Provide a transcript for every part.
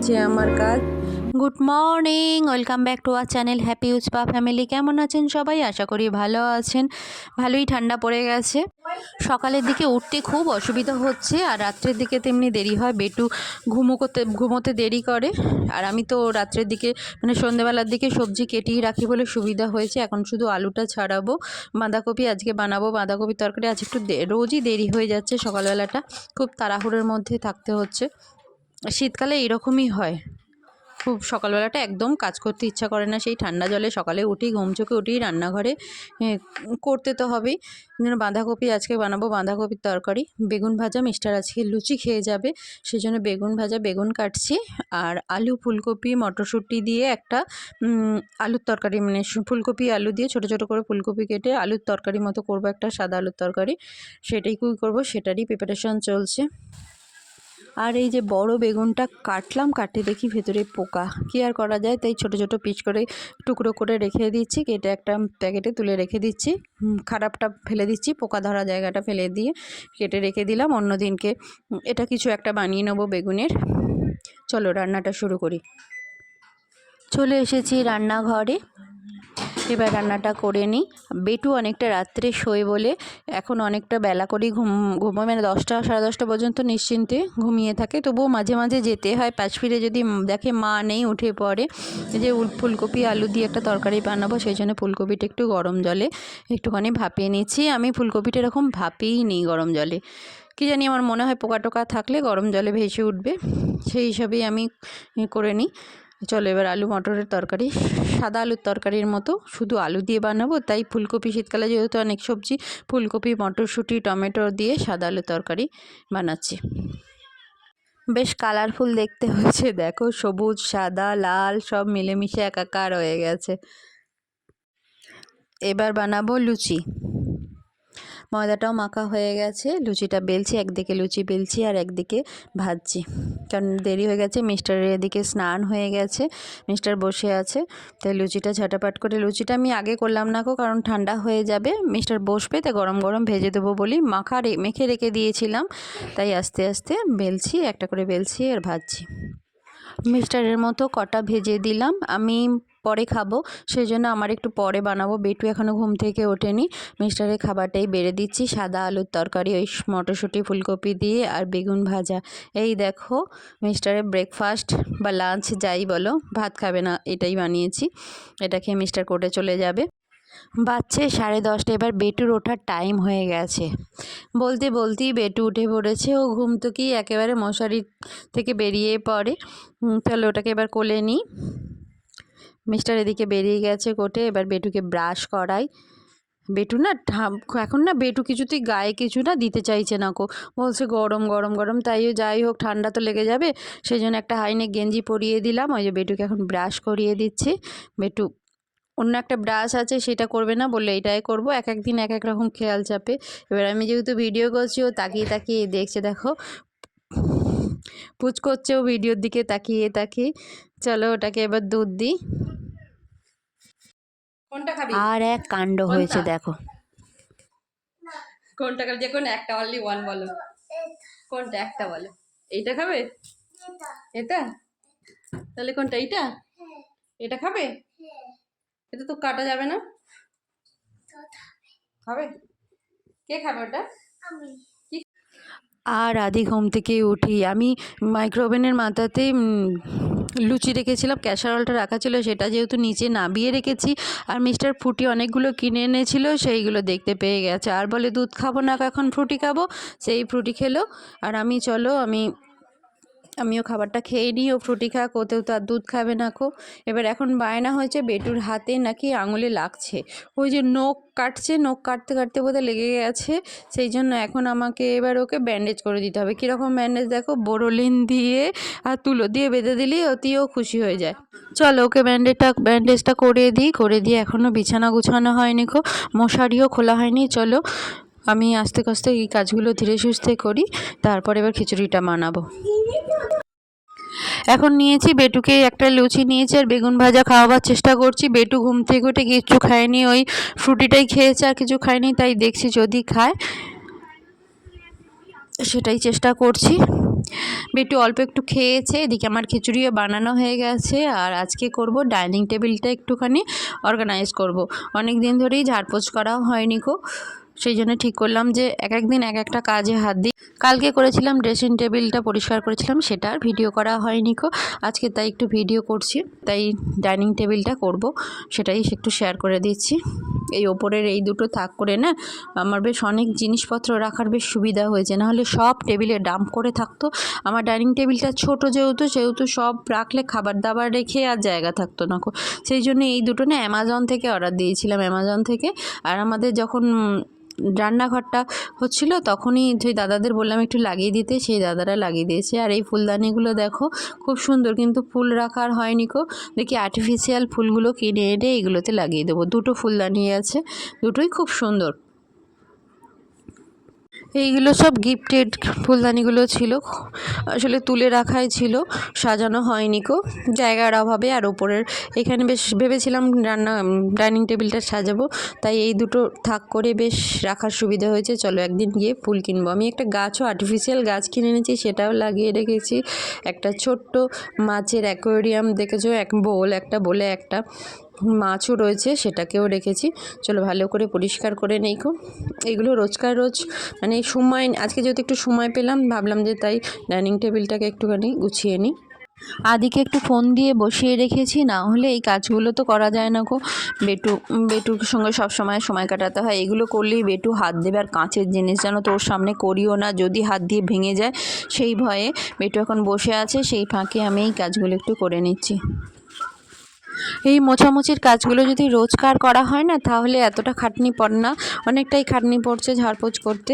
হচ্ছে আমার কাজ। Good morning welcome back to our channel happy উৎপা family কেমন আছেন সবাই? আশা করি ভালো আছেন। ভালোই ঠান্ডা পড়ে গেছে। সকালের দিকে উঠতে খুব অসুবিধা হচ্ছে, আর রাত্রের দিকে তেমনি দেরি হয়। বেটু ঘুমো করতে ঘুমোতে দেরি করে। আর আমি তো রাত্রের দিকে মানে সন্ধেবেলার দিকে সবজি কেটেই রাখি বলে সুবিধা হয়েছে। এখন শুধু আলুটা ছাড়াবো। বাঁধাকপি আজকে বানাবো। বাঁধাকপির তরকারি আজ একটু রোজই দেরি হয়ে যাচ্ছে সকালবেলাটা। খুব তাড়াহুড়োর মধ্যে থাকতে হচ্ছে। শীতকালে এরকমই হয়। খুব সকালবেলাটা একদম কাজ করতে ইচ্ছা করে না, সেই ঠান্ডা জলে সকালে উঠি, ঘুম চোখে উঠি, রান্নাঘরে করতে তো হবেই। যেন বাঁধাকপি আজকে বানাবো, বাঁধাকপির তরকারি, বেগুন ভাজা, মিস্টার আজকে লুচি খেয়ে যাবে সেই জন্য বেগুন ভাজা, বেগুন কাটছি, আর আলু, ফুলকপি, মটরশুঁটি দিয়ে একটা আলুর তরকারি মানে ফুলকপি, আলু দিয়ে ছোটো ছোটো করে ফুলকপি কেটে আলুর তরকারি মতো করব একটা সাদা আলুর তরকারি, সেটাই কুই করব, সেটারই প্রিপারেশন চলছে। আর এই যে বড় বেগুনটা কাটলাম, কাটে দেখি ভেতরে পোকা। কী আর করা যায়? তাই ছোট ছোট পিচ করে টুকরো করে রেখে দিচ্ছি, কেটে একটা প্যাকেটে তুলে রেখে দিচ্ছি। খারাপটা ফেলে দিচ্ছি, পোকা ধরা জায়গাটা ফেলে দিয়ে কেটে রেখে দিলাম। অন্য দিনকে এটা কিছু একটা বানিয়ে নেব বেগুনের। চলো, রান্নাটা শুরু করি। চলে এসেছি রান্নাঘরে। এবার রান্নাটা করে নিই। বেটু অনেকটা রাত্রে শোয় বলে এখন অনেকটা বেলা করেই ঘুম, ঘুমোয়। মানে দশটা, সাড়ে দশটা পর্যন্ত নিশ্চিন্তে ঘুমিয়ে থাকে। তবুও মাঝে মাঝে যেতে হয়। পাশ ফিরে যদি দেখে মা নেই, উঠে পড়ে। যে ফুলকপি, আলু দিয়ে একটা তরকারি বানাবো, সেই জন্য ফুলকপিটা একটু গরম জলে একটুখানি ভাপিয়ে নিচ্ছি। আমি ফুলকপিটা এরকম ভাপিয়েই নিই গরম জলে। কি জানি আমার মনে হয় পোকা টোকা থাকলে গরম জলে ভেসে উঠবে। সেই হিসাবেই আমি করে নিই। চলো এবার আলু, মটরের তরকারি সাদা আলুর তরকারির মতো। শুধু আলু দিয়ে বানাবো, তাই ফুলকপি শীতকালে যেহেতু অনেক সবজি, ফুলকপি, মটরশুঁটি, টমেটো দিয়ে সাদা আলুর তরকারি বানাচ্ছি। বেশ কালারফুল দেখতে হয়েছে, দেখো সবুজ, সাদা, লাল, সব মিলেমিশে একাকার হয়ে গেছে। এবার বানাবো লুচি। ময়দাটাও মাখা হয়ে গেছে। লুচিটা বেলছি, একদিকে লুচি বেলছি আর একদিকে ভাজছি। কারণ দেরি হয়ে গেছে, মিস্টারের এদিকে স্নান হয়ে গেছে, মিস্টার বসে আছে। তাই লুচিটা ঝাটাপাট করে, লুচিটা আমি আগে করলাম না গো, কারণ ঠান্ডা হয়ে যাবে। মিস্টার বসবে, তাই গরম গরম ভেজে দেবো বলি। মাখা মেখে রেখে দিয়েছিলাম, তাই আস্তে আস্তে বেলছি, একটা করে বেলছি আর ভাজছি। মিস্টারের মতো কটা ভেজে দিলাম। আমি পরে খাব। সেই জন্য আমার একটু পরে বানাবো। বেটু এখনও ঘুম থেকে ওঠেনি। মিস্টারের খাবারটাই বেড়ে দিচ্ছি। সাদা আলুর তরকারি, ওই মটরশুঁটি, ফুলকপি দিয়ে আর বেগুন ভাজা। এই দেখো মিস্টারের ব্রেকফাস্ট বা লাঞ্চ যাই বলো, ভাত খাবে না, এটাই বানিয়েছি। এটা খেয়ে মিস্টার কোর্টে চলে যাবে। বাচ্চে সাড়ে দশটা, এবার বেটুর ওঠার টাইম হয়ে গেছে। বলতে বলতেই বেটু উঠে পড়েছে। ও ঘুম থেকেই একেবারে মশারি থেকে বেরিয়ে পড়ে। তাহলে ওটাকে এবার কোলে নিই। মিস্টার এদিকে বেরিয়ে গেছে কোটে এবার বেটুকে ব্রাশ করাই বেটু না এখন না বেটু কিছুতেই গায়ে কিছু না দিতে চাইছে না কো। বলছে গরম গরম গরম তাই যাই হোক, ঠান্ডা তো লেগে যাবে। সেই জন্য একটা হাইনেক গেঞ্জি পরিয়ে দিলাম, ওই যে বেটুকে এখন ব্রাশ করিয়ে দিচ্ছি। বেটু, অন্য একটা ব্রাশ আছে, সেটা করবে না, বললে এটাই করব। এক এক দিন এক এক রকম খেয়াল চাপে। এবার আমি যেহেতু ভিডিও করছি, ও তাকিয়ে তাকিয়ে দেখছে, দেখো। পুচ করছে ও ভিডিওর দিকে, তাকিয়ে তাকিয়ে। চলো ওটাকে এবার দুধ দিই। আর এক কাণ্ড হয়েছে দেখো। কোনটা খাবি? যে কোন একটা অনলি ওয়ান বলো। কোনটা? একটা বলো। এইটা খাবে? এটা? তাহলে কোনটা? এইটা? এটা খাবে? এটা তো কাটা যাবে না। খাবে? কে খাবে ওটা? আর আধি ঘুম থেকে উঠি। আমি মাইক্রোওভেনের মাথাতে লুচি রেখেছিলাম ক্যাসারলটা রাখা ছিল, সেটা যেহেতু নিচে নামিয়ে রেখেছি, আর মিস্টার ফুটি অনেকগুলো কিনে এনেছিল, সেইগুলো দেখতে পেয়ে গেছে। আর বলে, দুধ খাব না, এখন ফ্রুটি খাব? সেই ফ্রুটি খেলো। আর আমি, চলো, আমি আমিও খাবারটা খেয়ে নিই। ও ফ্রুটি খা কোতেও তো আর দুধ খাবে না খো। এবার এখন বায়না হয়েছে বেটুর হাতে, নাকি আঙুলে লাগছে। ওই যে নখ কাটছে, নখ কাটতে কাটতে বোধহয় লেগে গেছে। সেই জন্য এখন আমাকে এবার ওকে ব্যান্ডেজ করে দিতে হবে। কীরকম ব্যান্ডেজ দেখো? বোরোলিন দিয়ে আর তুলো দিয়ে বেঁধে দিলেই অতিও খুশি হয়ে যায়। চলো ওকে ব্যান্ডেজটা ব্যান্ডেজটা করে দিই। করে দিয়ে এখনও বিছানা গুছানো হয়নি কো মশারিও খোলা হয়নি। চলো আমি আস্তে আস্তে এই কাজগুলো ধীরে সুস্থে করি, তারপর এবার খিচুড়িটা বানাবো। এখন নিয়েছি বেটুকে একটা লুচি নিয়েছি আর বেগুন ভাজা খাওয়াবার চেষ্টা করছি। বেটু ঘুম থেকে উঠে কিছু খায়নি, ওই ফ্রুটিটাই খেয়েছে আর কিছু খায়নি, তাই দেখছি যদি খায়, সেটাই চেষ্টা করছি। বেটু অল্প একটু খেয়েছে, এদিকে আমার খিচুড়িও বানানো হয়ে গেছে আর আজকে করব ডাইনিং টেবিলটা একটুখানি অর্গানাইজ করব। অনেক দিন ধরেই ঝাড়পোছ করাও হয়নি কো সেই জন্য ঠিক করলাম যে এক এক দিন এক একটা কাজে হাত দিই। কালকে করেছিলাম ড্রেসিং টেবিলটা পরিষ্কার করেছিলাম, সেটা আর ভিডিও করা হয়নি কো আজকে তাই একটু ভিডিও করছি, তাই ডাইনিং টেবিলটা করব, সেটাই একটু শেয়ার করে দিচ্ছি। এই ওপরের এই দুটো থাক করে না, আমার বেশ অনেক জিনিসপত্র রাখার বেশ সুবিধা হয়েছে। নাহলে সব টেবিলে ডাম্প করে থাকতো। আমার ডাইনিং টেবিলটা ছোট যেহেতু, সেহেতু সব রাখলে খাবার দাবার রেখে আর জায়গা থাকতো না কো সেই জন্য এই দুটো না অ্যামাজন থেকে অর্ডার দিয়েছিলাম অ্যামাজন থেকে। আর আমাদের যখন রান্নাঘরটা হচ্ছিল, তখনই সেই দাদাদের বললাম একটু লাগিয়ে দিতে, সেই দাদারা লাগিয়ে দিয়েছে। আর এই ফুলদানিগুলো দেখো, খুব সুন্দর কিন্তু ফুল রাখার হয়নি কো দেখি আর্টিফিশিয়াল ফুলগুলো কিনে এনে এগুলোতে লাগিয়ে দেবো। দুটো ফুলদানি আছে, দুটোই খুব সুন্দর। এইগুলো সব গিফটেড ফুলদানিগুলো ছিল। আসলে তুলে রাখাই ছিল, সাজানো হয়নি কো। জায়গার অভাবে আর ওপরের, এখানে বেশ ভেবেছিলাম রান্না ডাইনিং টেবিলটা সাজাবো। তাই এই দুটো থাক করে বেশ রাখার সুবিধা হয়েছে। চলো একদিন গিয়ে ফুল কিনবো। আমি একটা গাছও আর্টিফিশিয়াল গাছ কিনে এনেছি, সেটাও লাগিয়ে রেখেছি। একটা ছোট্ট মাছের অ্যাকোয়ারিয়াম দেখেছ? এক বোল একটা বলে একটা। মাছও রয়েছে, সেটাকেও রেখেছি। চলো ভালো করে পরিষ্কার করে নেই খুব। এগুলো রোজকার রোজ মানে সময়, আজকে যেহেতু একটু সময় পেলাম, ভাবলাম যে তাই ডাইনিং টেবিলটাকে একটুখানি গুছিয়ে নিই। আদিকে একটু ফোন দিয়ে বসিয়ে রেখেছি, না হলে এই কাজগুলো তো করা যায় না গো। বেটু, বেটুর সঙ্গে সব সময় সময় কাটাতে হয়। এগুলো করলেই বেটু হাত দেবে, আর কাঁচের জিনিস যেন তোর সামনে করিও না, যদি হাত দিয়ে ভেঙে যায় সেই ভয়ে। বেটু এখন বসে আছে, সেই ফাঁকে আমি এই কাজগুলো একটু করে নিচ্ছি। এই মোছামুছির কাজগুলো যদি রোজকার করা হয় না, তাহলে এতটা খাটনি পড়ে না। অনেকটাই খাটনি পড়ছে ঝাড়পোছ করতে।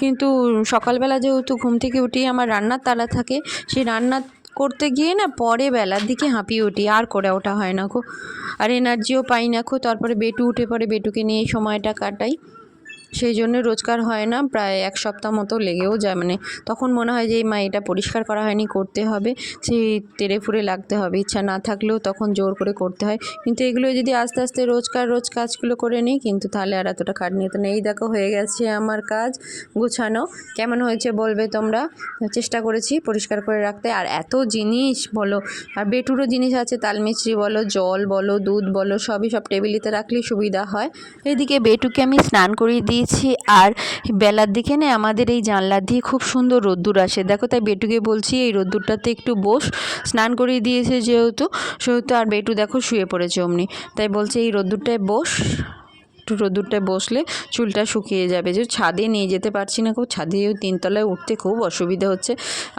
কিন্তু সকালবেলা যেহেতু ঘুম থেকে উঠি, আমার রান্নার তালা থাকে সেই রান্না করতে গিয়ে না পরে বেলার দিকে হাঁপিয়ে উঠি, আর করে ওঠা হয় না খো আর এনার্জিও পাই না খো তারপরে বেটু উঠে পরে বেটুকে নিয়ে সময়টা কাটাই। সেই জন্য রোজকার হয় না। প্রায় এক সপ্তাহ মতো লেগেও যায়। মানে তখন মনে হয় যে এই মা, এটা পরিষ্কার করা হয়নি, করতে হবে। সেই তেড়ে ফুড়ে লাগতে হবে। ইচ্ছা না থাকলেও তখন জোর করে করতে হয়। কিন্তু এগুলো যদি আস্তে আস্তে রোজকার রোজ কাজগুলো করে নিই, কিন্তু তাহলে আর এতটা খাটনি হতো না। এই দেখো, হয়ে গেছে আমার কাজ গুছানো। কেমন হয়েছে বলবে তোমরা? চেষ্টা করেছি পরিষ্কার করে রাখতে। আর এত জিনিস বলো, আর বেটুরও জিনিস আছে তালমিছরি বলো, জল বলো, দুধ বলো, সবই সব টেবিলিতে রাখলেই সুবিধা হয়। এদিকে বেটুকে আমি স্নান করিয়ে দিয়েছি। আর বেলার দিকে না আমাদের এই জানলা দিয়ে খুব সুন্দর রোদ্দুর আসে। দেখো তাই বেটুকে বলছি, এই রোদ্দুরটাতে একটু বস। স্নান করিয়ে দিয়েছে যেহেতু, সেহেতু আর বেটু দেখো শুয়ে পড়েছে অমনি। তাই বলছে, এই রোদ্দুরটায় বস। একটু রোদ্দুরটায় বসলে চুলটা শুকিয়ে যাবে। যে ছাদে নিয়ে যেতে পারছি না খুব, ছাদে তিনতলায় উঠতে খুব অসুবিধা হচ্ছে।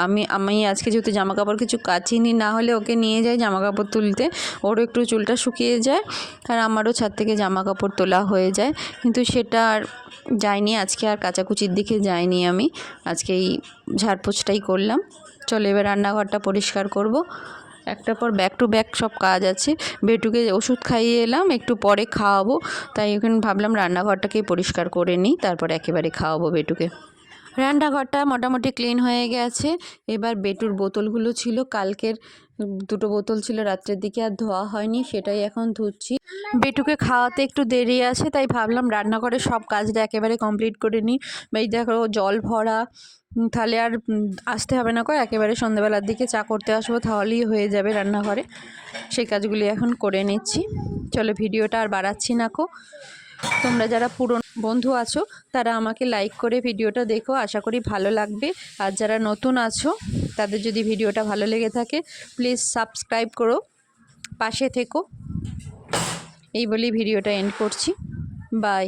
আমি আমি আজকে যেহেতু জামা কাপড় কিছু কাচিনি, না হলে ওকে নিয়ে যাই জামা কাপড় তুলতে। ওরও একটু চুলটা শুকিয়ে যায় আর আমারও ছাদ থেকে জামা কাপড় তোলা হয়ে যায়। কিন্তু সেটা আর যাইনি, আজকে আর কাচাকুচির দিকে যাইনি আমি। আজকে এই ঝাড়পোছটাই করলাম। চলো এবার রান্নাঘরটা পরিষ্কার করব। একটার পর ব্যাক টু ব্যাক সব কাজ আছে। বেটুকে ওষুধ খাইয়ে এলাম, একটু পরে খাওয়াবো। তাই এখন ভাবলাম রান্নাঘরটাকেই পরিষ্কার করে নিই, তারপর একেবারে খাওয়াবো বেটুকে। রান্নাঘরটা মোটামুটি ক্লিন হয়ে গেছে। এবার বেটুর বোতলগুলো ছিল। কালকের দুটো বোতল ছিল, রাত্রের দিকে আর ধোয়া হয়নি, সেটাই এখন ধুচ্ছি। বেটুকে খাওয়াতে একটু দেরি আছে, তাই ভাবলাম রান্নাঘরে সব কাজটা একেবারে কমপ্লিট করে নিই। এই দেখো, জল ভরা, তাহলে আর আসতে হবে না কো একেবারে সন্ধ্যাবেলার দিকে চা করতে আসব, তাহলেই হয়ে যাবে রান্নাঘরে। সেই কাজগুলি এখন করে নিচ্ছি। চলো ভিডিওটা আর বাড়াচ্ছি না কো। তোমরা যারা পুরনো বন্ধু আছো, তারা আমাকে লাইক করে ভিডিওটা দেখো, আশা করি ভালো লাগবে। আর যারা নতুন আছো, তাদের যদি ভিডিওটা ভালো লেগে থাকে প্লিজ সাবস্ক্রাইব করো, পাশে থেকো। এই বলেই ভিডিওটা এন্ড করছি। বাই